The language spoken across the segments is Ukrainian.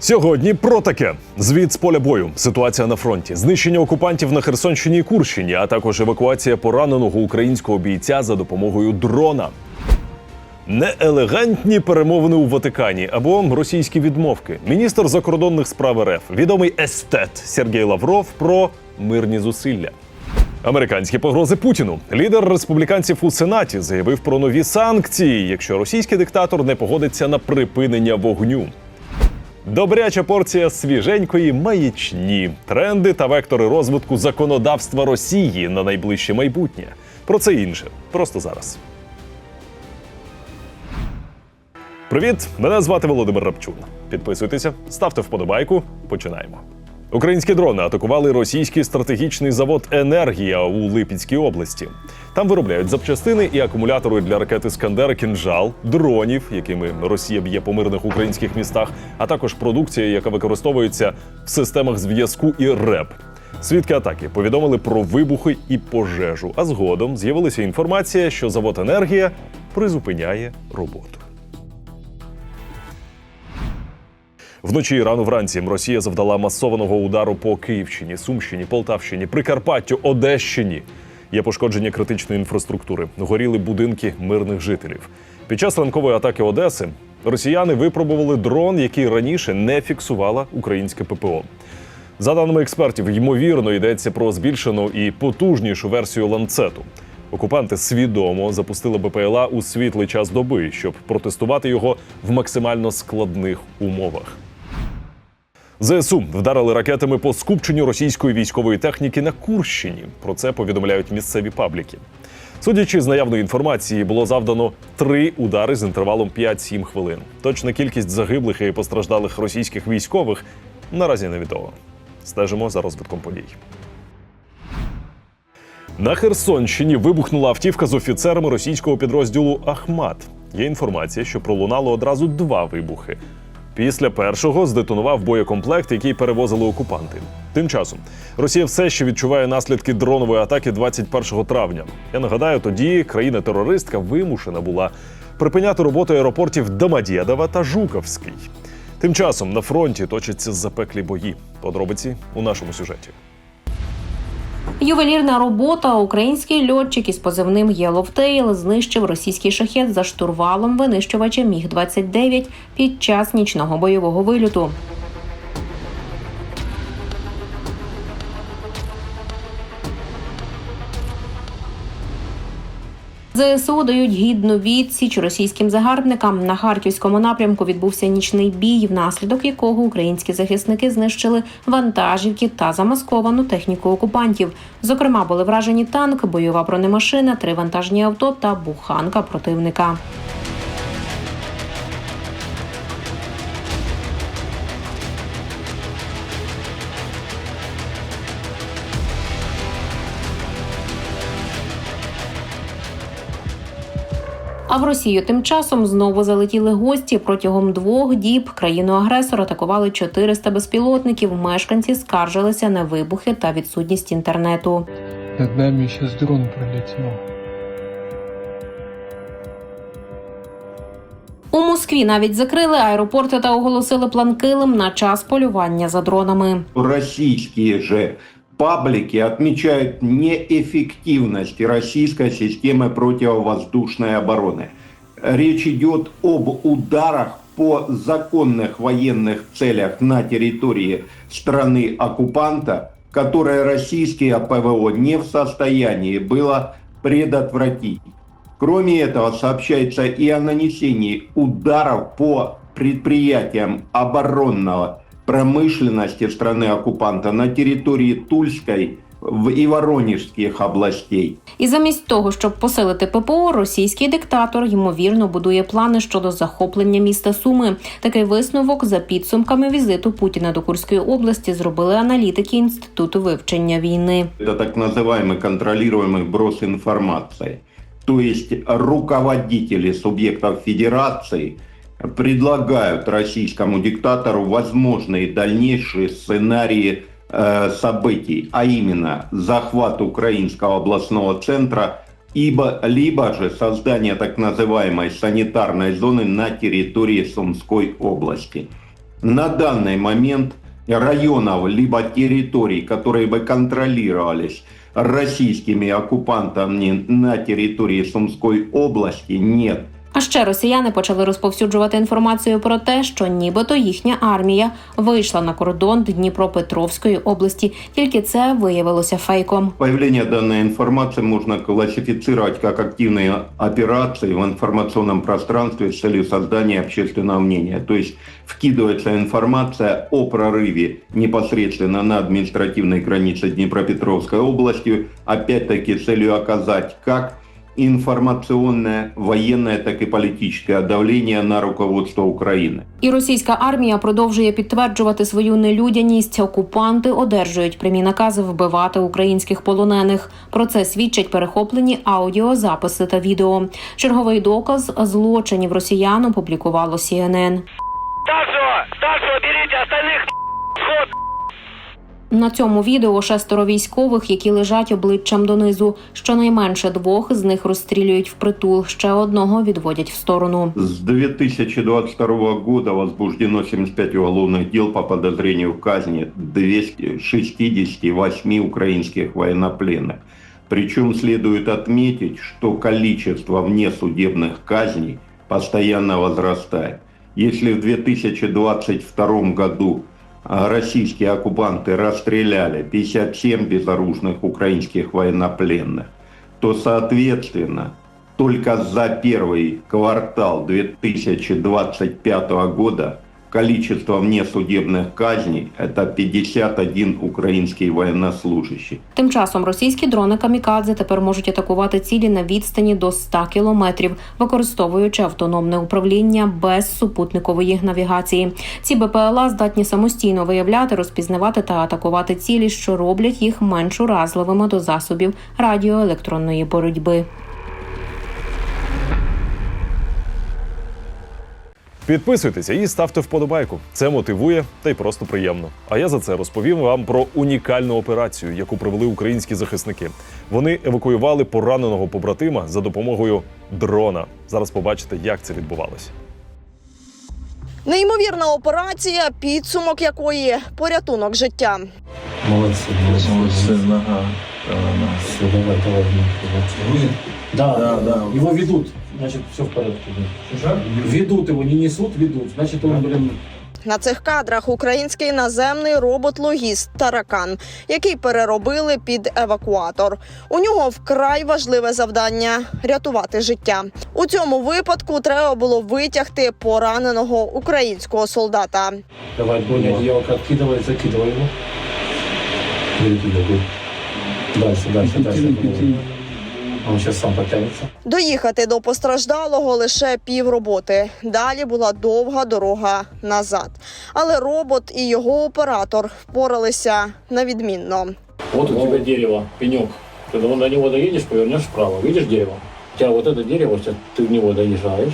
Сьогодні про таке: звіт з поля бою, ситуація на фронті, знищення окупантів на Херсонщині і Курщині, а також евакуація пораненого українського бійця за допомогою дрона. Неелегантні перемовини у Ватикані або російські відмовки. Міністр закордонних справ РФ, відомий естет Сергій Лавров про мирні зусилля. Американські погрози Путіну. Лідер республіканців у Сенаті заявив про нові санкції, якщо російський диктатор не погодиться на припинення вогню. Добряча порція свіженької маячні, тренди та вектори розвитку законодавства Росії на найближче майбутнє. Про це інше просто зараз. Привіт! Мене звати Володимир Рапчун. Підписуйтеся, ставте вподобайку. Починаємо. Українські дрони атакували російський стратегічний завод Енергія у Липецькій області. Там виробляють запчастини і акумулятори для ракети Скандер кінжал, дронів, якими Росія б'є по мирних українських містах, а також продукція, яка використовується в системах зв'язку і РЕП. Свідки атаки повідомили про вибухи і пожежу. А згодом з'явилася інформація, що завод Енергія призупиняє роботу. Вночі і рано вранці Росія завдала масованого удару по Київщині, Сумщині, Полтавщині, Прикарпаттю, Одещині. Є пошкодження критичної інфраструктури, горіли будинки мирних жителів. Під час ранкової атаки Одеси росіяни випробували дрон, який раніше не фіксувала українське ППО. За даними експертів, ймовірно йдеться про збільшену і потужнішу версію ланцету. Окупанти свідомо запустили БПЛА у світлий час доби, щоб протестувати його в максимально складних умовах. ЗСУ вдарили ракетами по скупченню російської військової техніки на Курщині. Про це повідомляють місцеві пабліки. Судячи з наявної інформації, було завдано три удари з інтервалом 5-7 хвилин. Точна кількість загиблих і постраждалих російських військових наразі невідома. Стежимо за розвитком подій. На Херсонщині вибухнула автівка з офіцерами російського підрозділу Ахмат. Є інформація, що пролунало одразу два вибухи. Після першого здетонував боєкомплект, який перевозили окупанти. Тим часом Росія все ще відчуває наслідки дронової атаки 21 травня. Я нагадаю, тоді країна-терористка вимушена була припиняти роботу аеропортів Домодєдова та Жуковський. Тим часом на фронті точаться запеклі бої. Подробиці у нашому сюжеті. Ювелірна робота. Український льотчик із позивним Єловтейл знищив російський шахет за штурвалом винищувача Міг 29 під час нічного бойового вильоту. ЗСУ дають гідну відсіч російським загарбникам. На харківському напрямку відбувся нічний бій, внаслідок якого українські захисники знищили вантажівки та замасковану техніку окупантів. Зокрема, були вражені танк, бойова бронемашина, три вантажні авто та буханка противника. А в Росію тим часом знову залетіли гості. Протягом двох діб країну-агресор атакували 400 безпілотників. Мешканці скаржилися на вибухи та відсутність інтернету. Над нами сейчас дрон пролетел. У Москві навіть закрили аеропорти та оголосили план Килим на час полювання за дронами. российские же паблики отмечают неэффективность российской системы противовоздушной обороны. Речь идет об ударах по законных военных целях на территории страны-оккупанта, которые российские ПВО не в состоянии было предотвратить. Кроме этого, сообщается и о нанесении ударов по предприятиям оборонного промышленности страны-оккупанта на территории Тульской в- и Воронежских областей. І замість того, щоб посилити ППО, російський диктатор ймовірно будує плани щодо захоплення міста Суми. Такий висновок за підсумками візиту Путіна до Курської області зробили аналітики інституту вивчення війни. Это так называемый контролируемый брос информации. То есть руководители субъектов федерации предлагают российскому диктатору возможные дальнейшие сценарии э, событий, а именно захват украинского областного центра, ибо, либо же создание так называемой санитарной зоны на территории Сумской области. На данный момент районов либо территорий, которые бы контролировались российскими оккупантами на территории Сумской области, нет. А ще росіяни почали розповсюджувати інформацію про те, що нібито їхня армія вийшла на кордон Дніпропетровської області. Тільки це виявилося фейком. Появление данной информации можно классифицировать как активные операции в информационном пространстве с целью создания общественного мнения. То есть вкидывается информация о прорыве непосредственно на административной границе Днепропетровской области, опять-таки с целью оказать как информационное, военное, так и политическое давление на руководство Украины. І російська армія продовжує підтверджувати свою нелюдяність. Окупанти одержують прямі накази вбивати українських полонених. Про це свідчать перехоплені аудіозаписи та відео. Черговий доказ злочинів росіян опублікувало CNN. На цьому відео шестеро військових, які лежать обличчям донизу. Щонайменше двох з них розстрілюють впритул, ще одного відводять в сторону. С 2022 года возбуждено 75 уголовных дел по подозрению в казни 268 украинских военнопленных. Причем следует отметить, что количество внесудебных казней постоянно возрастает. Если в 2022 году а, российские оккупанты расстреляли 57 безоружных украинских военнопленных, то, соответственно, только за первый квартал 2025 года количество внесудебных казней – это 51 украинский военнослужащий. Тим часом російські дрони камікадзе тепер можуть атакувати цілі на відстані до 100 кілометрів, використовуючи автономне управління без супутникової навігації. Ці БПЛА здатні самостійно виявляти, розпізнавати та атакувати цілі, що роблять їх менш уразливими до засобів радіоелектронної боротьби. Підписуйтеся і ставте вподобайку. Це мотивує та й просто приємно. А я за це розповім вам про унікальну операцію, яку провели українські захисники. Вони евакуювали пораненого побратима за допомогою дрона. Зараз побачите, як це відбувалося. Неймовірна операція, підсумок якої порятунок життя. Молодцы, молодцы. Молодцы, нога. Все, давай, давай. Грузит? Да, да, да. Его ведут, значит, все в порядке. Ведут его, не несут, ведут. Значит, он, блин, На цих кадрах український наземний робот-логіст Таракан, який переробили під евакуатор. У нього вкрай важливе завдання рятувати життя. У цьому випадку треба було витягти пораненого українського солдата. давай, Боня, одеялко откидывай, закидывай его. Дальше, дальше, дальше. Он сейчас сам потянется. Доїхати до постраждалого лише півроботи. Далі була довга дорога назад. Але робот і його оператор впоралися на відмінно. Вот у тебя дерево, пенек. Ты до до него доедешь, повернешь вправо. Видишь дерево? У тебя вот это дерево, сейчас ты в него доезжаешь.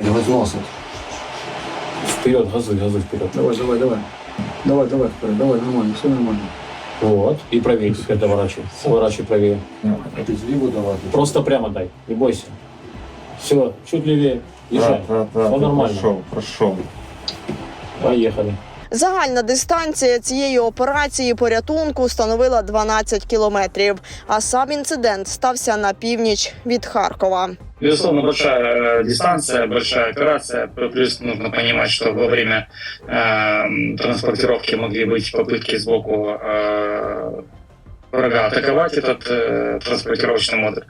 Давай носом. Вперед, газы, газы вперед. Давай, давай, давай. Давай, давай, вперед, давай, нормально, все нормально. Вот. И правее теперь доворачивай. Поворачивай правее. А ты зливу давай. Просто прямо дай, не бойся. Все, чуть левее. Езжай. Все нормально. Прошел, прошел. Поехали. Загальна дистанція цієї операції порятунку становила 12 кілометрів. А сам інцидент стався на північ від Харкова. Безусловно, большая э, дистанция, большая операция. Плюс нужно понимать, что во время э, транспортировки могли быть попытки сбоку э, врага атаковать этот э, транспортировочный модуль.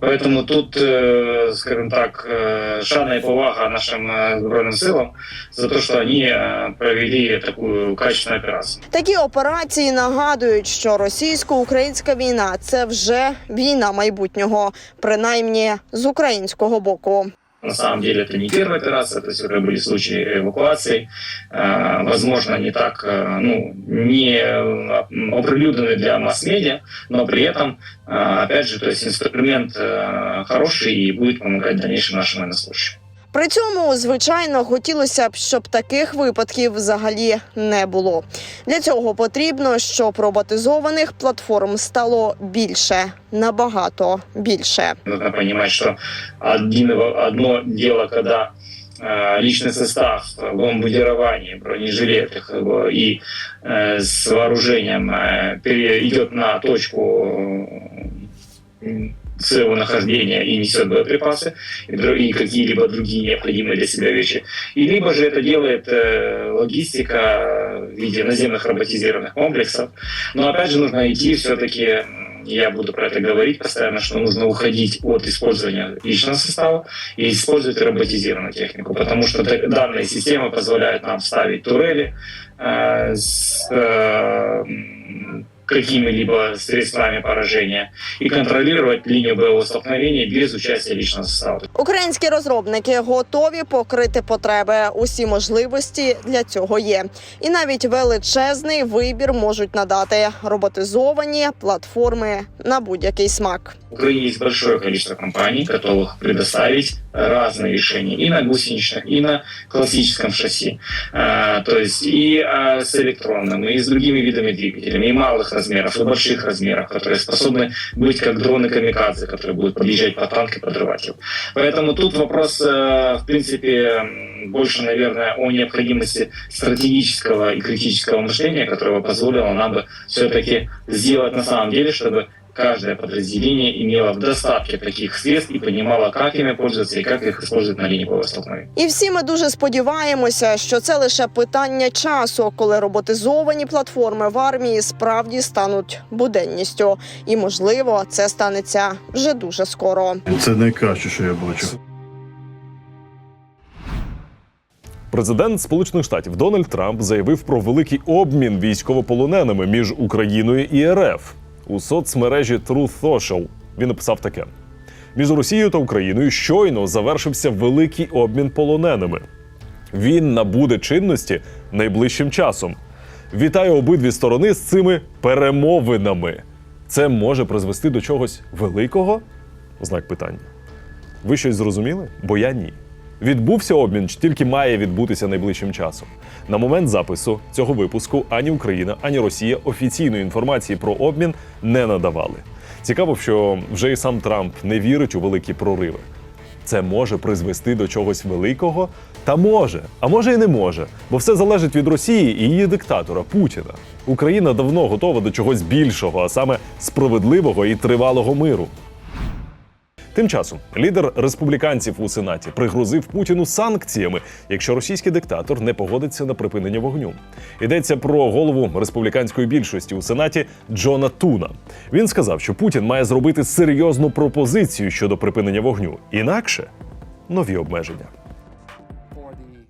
Поэтому тут, э, скажем так, э, шана и повага нашим э, Збройным силам за то, что они э, провели такую качественную операцию. Такі операції нагадують, що російсько-українська війна це вже війна майбутнього, принаймні з українського боку. На самом деле это не первая операция, то есть уже были случаи эвакуации, э, возможно, не так, э, ну, не оприлюднены для масс-медиа, но при этом, э, опять же, то есть инструмент хороший и будет помогать дальнейшим нашим военнослужащим. При цьому, звичайно, хотілося б, щоб таких випадків взагалі не було. Для цього потрібно, щоб роботизованих платформ стало більше, набагато більше. Нужно понимать, что один, одно дело, когда э, личный состав, бомбардирование, бронежилеты э, и э, с вооружением э, пере- идет на точку э, своего нахождения и несет боеприпасы и, какие-либо другие необходимые для себя вещи. И либо же это делает э, логистика в виде наземных роботизированных комплексов. Но опять же нужно идти все-таки, я буду про это говорить постоянно, что нужно уходить от использования личного состава и использовать роботизированную технику, потому что данные системы позволяют нам ставить турели э, с э, какими-либо средствами поражения и контролировать линию боевого столкновения без участия личного состава. Українські розробники готові покрити потреби. Усі можливості для цього є. І навіть величезний вибір можуть надати роботизовані платформи на будь-який смак. В Украине есть большое количество компаний, готовых предоставить разные решения и на гусеничных, и на классическом шасси. А, то есть и а, с электронным, и с другими видами двигателями, и малых размеров, и больших размеров, которые способны быть как дроны камикадзе, которые будут подъезжать по танк и подрывать его. Поэтому тут вопрос, э, в принципе, больше, наверное, о необходимости стратегического и критического мышления, которое позволило нам бы все-таки сделать на самом деле, чтобы каждое подразделение имело в достатке таких средств и понимало, как ими пользоваться и как их использовать на линии боевого столкновения. І всі ми дуже сподіваємося, що це лише питання часу, коли роботизовані платформи в армії справді стануть буденністю. І можливо, це станеться вже дуже скоро. Це найкраще, що я бачу. Президент Сполучених Штатів Дональд Трамп заявив про великий обмін військовополоненими між Україною і РФ у соцмережі Truth Social. Він написав таке: між Росією та Україною щойно завершився великий обмін полоненими. Він набуде чинності найближчим часом. Вітаю обидві сторони з цими перемовинами. Це може призвести до чогось великого? Знак питання. Ви щось зрозуміли? Бо я ні. Відбувся обмін чи тільки має відбутися найближчим часом. На момент запису цього випуску ані Україна, ані Росія офіційної інформації про обмін не надавали. Цікаво, що вже і сам Трамп не вірить у великі прориви. Це може призвести до чогось великого? Та може, а може і не може, бо все залежить від Росії і її диктатора Путіна. Україна давно готова до чогось більшого, а саме справедливого і тривалого миру. Тим часом лідер республіканців у сенаті пригрозив Путіну санкціями, якщо російський диктатор не погодиться на припинення вогню. Йдеться про голову республіканської більшості у сенаті Джона Туна. Він сказав, що Путін має зробити серйозну пропозицію щодо припинення вогню, інакше нові обмеження.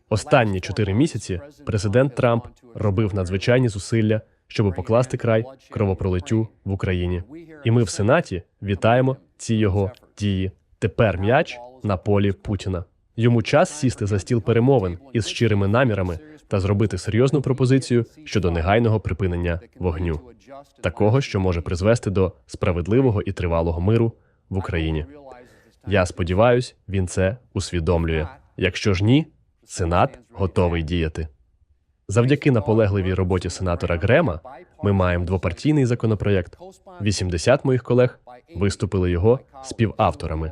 Останні чотири місяці президент Трамп робив надзвичайні зусилля, щоб покласти край кровопролиттю в Україні. І ми в Сенаті вітаємо ці його дії. Тепер м'яч на полі Путіна. Йому час сісти за стіл перемовин із щирими намірами та зробити серйозну пропозицію щодо негайного припинення вогню, такого, що може призвести до справедливого і тривалого миру в Україні. Я сподіваюся, він це усвідомлює. Якщо ж ні, Сенат готовий діяти. Завдяки наполегливій роботі сенатора Грема ми маємо двопартійний законопроєкт. 80 моїх колег виступили його співавторами.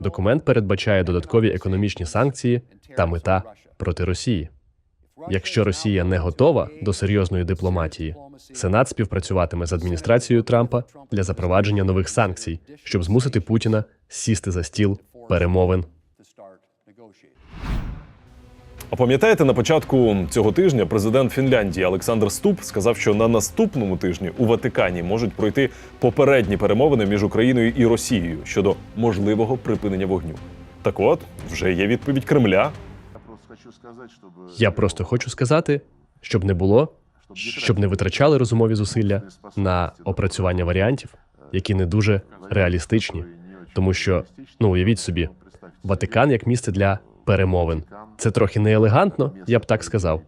Документ передбачає додаткові економічні санкції та мета проти Росії. Якщо Росія не готова до серйозної дипломатії, Сенат співпрацюватиме з адміністрацією Трампа для запровадження нових санкцій, щоб змусити Путіна сісти за стіл перемовин А пам'ятаєте, на початку цього тижня президент Фінляндії Олександр Ступ сказав, що на наступному тижні у Ватикані можуть пройти попередні перемовини між Україною і Росією щодо можливого припинення вогню. Так от вже є відповідь Кремля. Я просто хочу сказати, щоб не було, щоб не витрачали розумові зусилля на опрацювання варіантів, які не дуже реалістичні, тому що ну уявіть собі, Ватикан як місце для перемовин. Це трохи неелегантно, я б так сказав.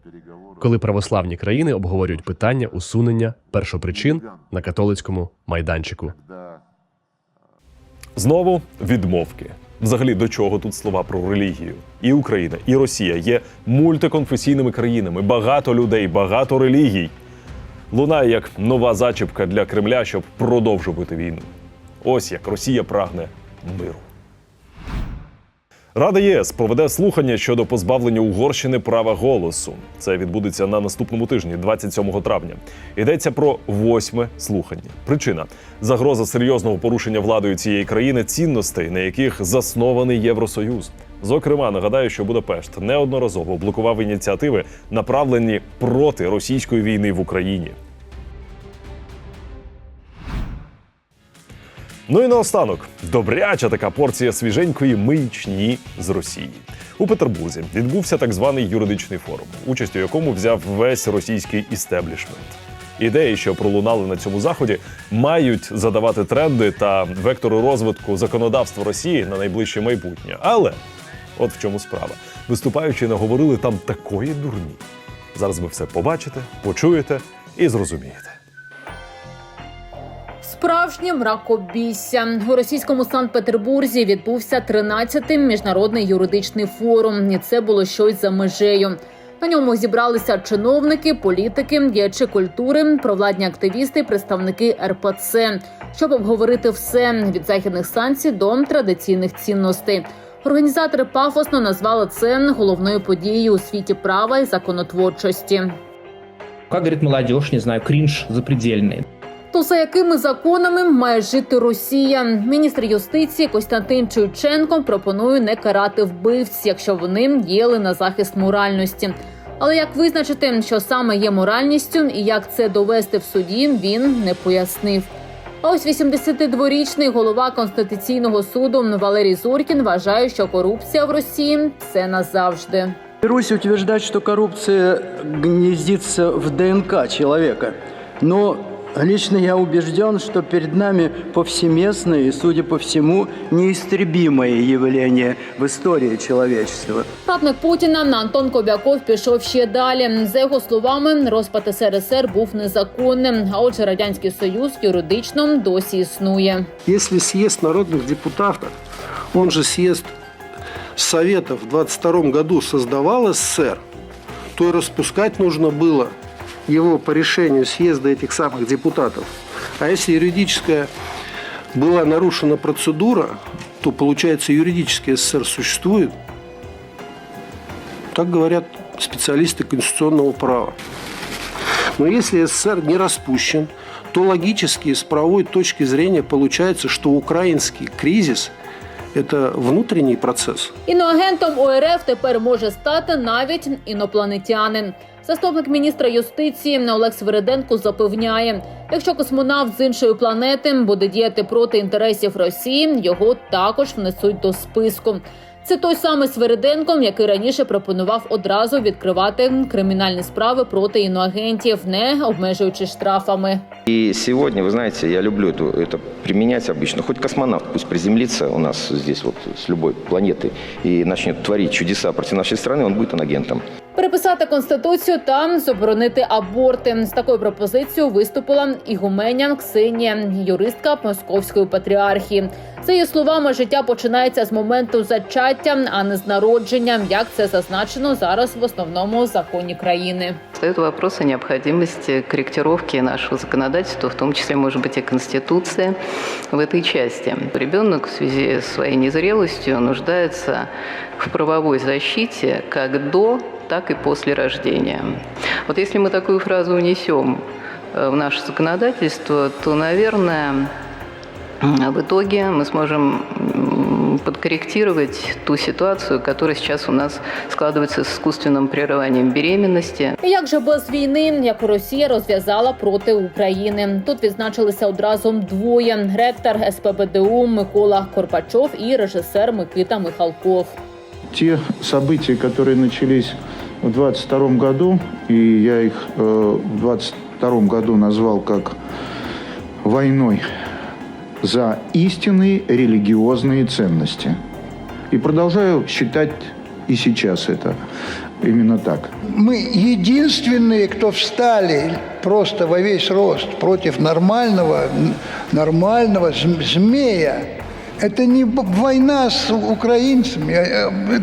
Коли православні країни обговорюють питання усунення першопричин на католицькому майданчику. Знову відмовки. Взагалі, до чого тут слова про релігію? І Україна, і Росія є мультиконфесійними країнами, багато людей, багато релігій. Лунає як нова зачіпка для Кремля, щоб продовжувати війну. Ось як Росія прагне миру. Рада ЄС проведе слухання щодо позбавлення Угорщини права голосу. Це відбудеться на наступному тижні, 27 травня. Йдеться про восьме слухання. Причина загроза серйозного порушення владою цієї країни цінностей, на яких заснований Євросоюз. Зокрема, нагадаю, що Будапешт неодноразово блокував ініціативи, направлені проти російської війни в Україні. Ну і наостанок добряча така порція свіженької маячні з Росії. У Петербурзі відбувся так званий юридичний форум, участь у якому взяв весь російський істеблішмент. Ідеї, що пролунали на цьому заході, мають задавати тренди та вектори розвитку законодавства Росії на найближче майбутнє. Але от в чому справа. Виступаючи, наговорили там такої дурні. Зараз ви все побачите, почуєте і зрозумієте. Справжнє мракобісся у російському Санкт-Петербурзі відбувся 13-й міжнародний юридичний форум, і це було щось за межею. На ньому зібралися чиновники, політики, діячі культури, провладні активісти, представники РПЦ, щоб обговорити все від західних санкцій до традиційних цінностей. Організатори пафосно назвали це головною подією у світі права і законотворчості. Как говорит молодежь, не знаю, кринж запредельный. То за якими законами має жити Росія? Міністр юстиції Костянтин Чуйченко пропонує не карати вбивць, якщо вони діяли на захист моральності. Але як визначити, що саме є моральністю, і як це довести в суді, він не пояснив. А ось 82-річний голова конституційного суду Валерій Зоркін вважає, що корупція в Росії це назавжди. Берусь утверждать, что коррупция гнездится в ДНК человека. Но лично я убежден, что перед нами повсеместное и, судя по всему, неистребимое явление в истории человечества. Радник Путіна Антон Кобяков пішов ще далі. За його словами, розпад СРСР був незаконним. А отже, радянський союз юридично досі існує. Если съезд народных депутатов, он же съезд Советов в 22 году создавал СССР, то и распускать нужно было его по решению съезда этих самых депутатов. А если юридическая была нарушена процедура, то, получается, юридический СССР существует. Так говорят специалисты конституционного права. Но если СССР не распущен, то логически с правовой точки зрения получается, что украинский кризис – это внутренний процесс. Іноагентом ОРФ тепер може стати навіть інопланетянин. Заступник міністра юстиції Олег Свириденко запевняє, якщо космонавт з іншої планети буде діяти проти інтересів Росії, його також внесуть до списку. Це той самий Свириденко, який раніше пропонував одразу відкривати кримінальні справи проти іноагентів, не обмежуючись штрафами. И сегодня, вы знаете, я люблю эту, это применять обычно. Хоть космонавт пусть приземлится у нас здесь вот с любой планеты и начнет творить чудеса против нашей страны, он будет агентом. Переписати конституцію та заборонити аборти. З такою пропозицією виступила ігуменя Ксенія, юристка Московської патріархії. За її словами, життя починається з моменту зачаття, а не з народження, як це зазначено зараз в основному законі країни. Встает вопрос о необходимости корректировки нашего законодательства, в том числе, может быть, и Конституции в этой части. Ребенок в связи с своей незрелостью нуждается в правовой защите как до, так и после рождения. Вот если мы такую фразу унесем э, в наше законодательство, то, наверное, в итоге мы сможем м, подкорректировать ту ситуацию, которая сейчас у нас складывается с искусственным прерыванием беременности. І Як же без війни, яку Росія розв'язала проти України? Тут відзначилися одразу двоє: ректор СПБДУ Микола Корпачов і режисер Микита Михалков. Те события, которые начались в 22 году, и я их э, в 22 году назвал как войной за истинные религиозные ценности. И продолжаю считать и сейчас это именно так. Мы единственные, кто встали просто во весь рост против нормального, нормального зм- змея. Это не б- война с украинцами. э, э,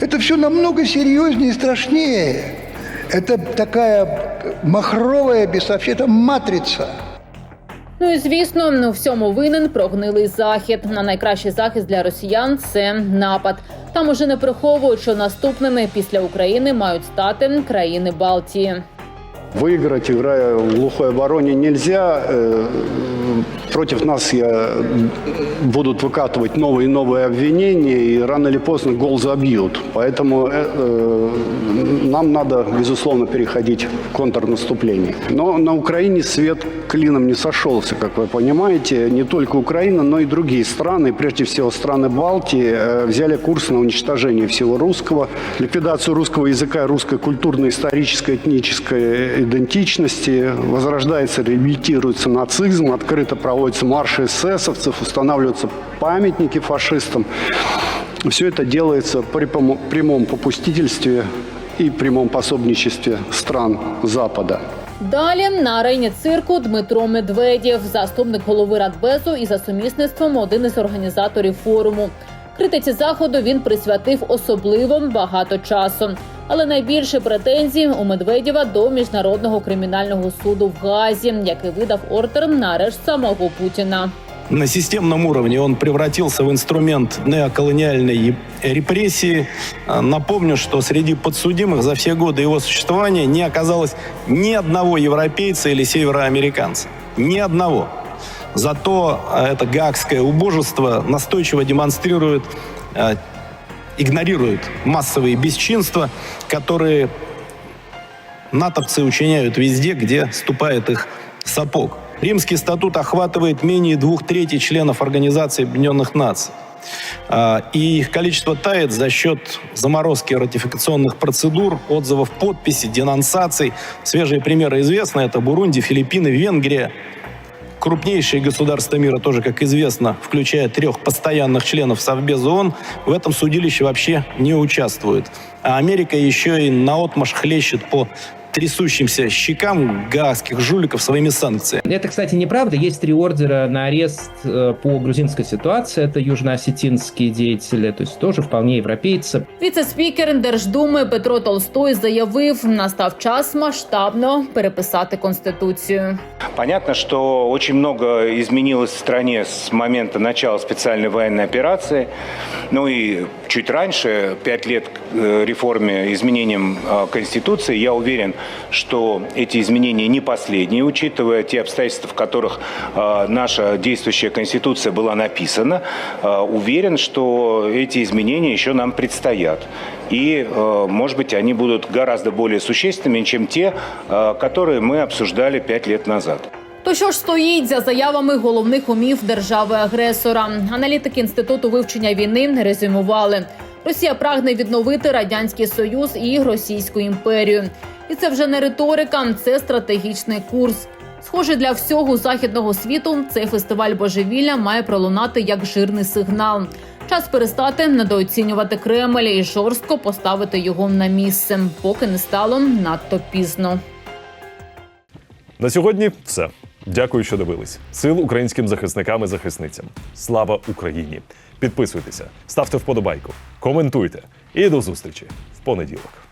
Это все намного серьезнее и страшнее. Это такая махровая, без это матрица. Ну і звісно, у всьому винен прогнилий захід. На найкращий захист для росіян це напад. Там уже не приховують, що наступними після України мають стати країни Балтії. Выиграть, играя в глухой обороне, нельзя. Э, Против нас я, будут выкатывать новые и новые обвинения, и рано или поздно гол забьют. Поэтому э, э, нам надо, безусловно, переходить в контрнаступление. Но на Украине свет клином не сошелся, как вы понимаете. Не только Украина, но и другие страны, прежде всего страны Балтии, э, взяли курс на уничтожение всего русского, ликвидацию русского языка русской культурно-исторической, этнической идентичности. Возрождается, реабилитируется нацизм, открыто проводятся марши эсэсовцев, устанавливаются памятники фашистам. Все это делается при помо- прямом попустительстве и прямом пособничестве стран Запада. Далі на арені цирку Дмитро Медведєв, заступник голови Радбезу і за сумісництвом один із організаторів форуму. Критиці заходу він присвятив особливо багато часу. Але найбільше претензій у Медведєва до міжнародного кримінального суду в Газі, який видав ордер на арешт самого Путіна. на системном уровне он превратился в инструмент неоколониальной репрессии. А, Напомню, что среди подсудимых за все годы его существования не оказалось ни одного европейца или североамериканца. Ни одного. Зато а, это гаагское убожество настойчиво демонстрирует, а, игнорирует массовые бесчинства, которые натовцы учиняют везде, где ступает их сапог. Римский статут охватывает менее двух третей членов Организации Объединенных Наций. А, И их количество тает за счет заморозки ратификационных процедур, отзывов подписей, денонсаций. Свежие примеры известны. Это Бурунди, Филиппины, Венгрия. Крупнейшие государства мира тоже, как известно, включая трех постоянных членов Совбеза ООН, в этом судилище вообще не участвуют. А Америка еще и наотмашь хлещет по трясущимся щекам гаагских жуликов своими санкциями. Это, кстати, неправда. Есть три ордера на арест э, по грузинской ситуации. Это южноосетинские деятели, то есть тоже вполне европейцы. Віце-спікер Держдуми Петро Толстой заявив, настав час масштабно переписати конституцію. Понятно, что очень много изменилось в стране с момента начала специальной военной операции. Ну и чуть раньше, пять лет к э, реформе, изменениям э, Конституции, я уверен, что эти изменения не последние, учитывая те обстоятельства, в которых э, наша действующая Конституция была написана. Э, Уверен, что эти изменения еще нам предстоят. И, э, может быть, они будут гораздо более существенными, чем те, э, которые мы обсуждали пять лет назад. То що ж стоїть за заявами головних умів держави-агресора? Аналітики інституту вивчення війни резюмували. Росія прагне відновити радянський союз і Російську імперію. І це вже не риторика, це стратегічний курс. Схоже, для всього західного світу цей фестиваль божевілля має пролунати як жирний сигнал. Час перестати недооцінювати Кремль і жорстко поставити його на місце, поки не стало надто пізно. На сьогодні все. Дякую, що дивились. Сил українським захисникам і захисницям. Слава Україні! Підписуйтеся, ставте вподобайку, коментуйте і до зустрічі в понеділок.